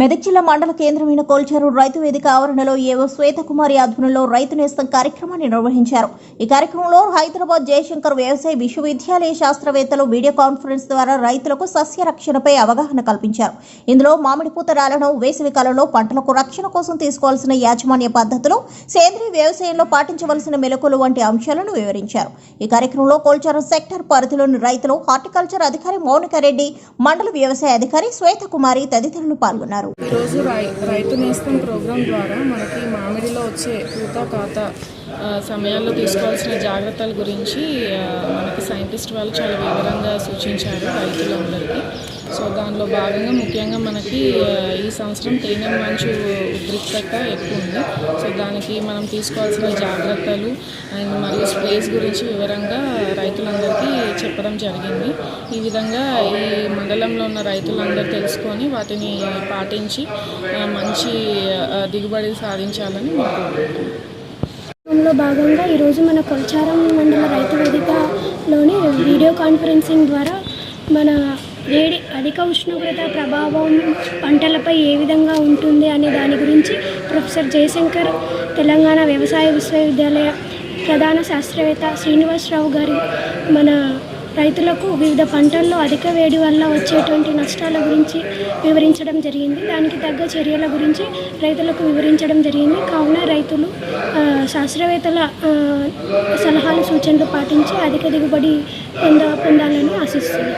మెదక్ జిల్లా మండల కేంద్రమైన కోల్చారు రైతు వేదిక ఆవరణలో ఏవో శ్వేతకుమారి ఆధ్వర్యంలో రైతు నేస్తం కార్యక్రమాన్ని నిర్వహించారు. ఈ కార్యక్రమంలో హైదరాబాద్ జయశంకర్ వ్యవసాయ విశ్వవిద్యాలయ శాస్త్రవేత్తలు వీడియో కాన్ఫరెన్స్ ద్వారా రైతులకు సస్య రక్షణపై అవగాహన కల్పించారు. ఇందులో మామిడి పూత రాలను వేసవి కాలంలో పంటలకు రక్షణ కోసం తీసుకోవాల్సిన యాజమాన్య పద్ధతులు సేంద్రీయ వ్యవసాయంలో పాటించవలసిన మెలకులు వంటి అంశాలను వివరించారు. ఈ కార్యక్రమంలో కోల్చేరు సెక్టర్ పరిధిలోని రైతులు హార్టికల్చర్ అధికారి మౌనికారెడ్డి మండల వ్యవసాయ అధికారి శ్వేతకుమారి తదితరులు పాల్గొన్నారు. ఈరోజు రై రైతు నేస్తం ప్రోగ్రాం ద్వారా మనకి మామిడిలో వచ్చే పూత కాత సమయాల్లో తీసుకోవాల్సిన జాగ్రత్తల గురించి మనకి సైంటిస్ట్ వాళ్ళు చాలా వివరంగా సూచించారు రైతులందరికీ. సో దానిలో భాగంగా ముఖ్యంగా మనకి ఈ సంవత్సరం తేనె మంచు ఉద్రిక్తత ఎక్కువ ఉంది. సో దానికి మనం తీసుకోవాల్సిన జాగ్రత్తలు అండ్ మరియు స్ప్రేస్ గురించి వివరంగా రైతులందరికీ చెప్పడం జరిగింది. ఈ విధంగా ఈ మండలంలో ఉన్న రైతులందరూ తెలుసుకొని వాటిని పాటించి మంచి దిగుబడులు దిగుబడి సాధించాలని లో భాగంగా ఈరోజు మన కొల్చారం మండల రైతు వేదికలోని వీడియో కాన్ఫరెన్సింగ్ ద్వారా మన వేడి అధిక ఉష్ణోగ్రత ప్రభావం పంటలపై ఏ విధంగా ఉంటుంది అనే దాని గురించి ప్రొఫెసర్ జయశంకర్ తెలంగాణ వ్యవసాయ విశ్వవిద్యాలయ ప్రధాన శాస్త్రవేత్త శ్రీనివాసరావు గారి మన రైతులకు వివిధ పంటల్లో అధిక వేడి వల్ల వచ్చేటువంటి నష్టాల గురించి వివరించడం జరిగింది. దానికి తగ్గ చర్యల గురించి రైతులకు వివరించడం జరిగింది. కావున రైతులు శాస్త్రవేత్తల సలహాలు సూచనలు పాటించి అధిక దిగుబడి పొంద పొందాలని ఆశిస్తుంది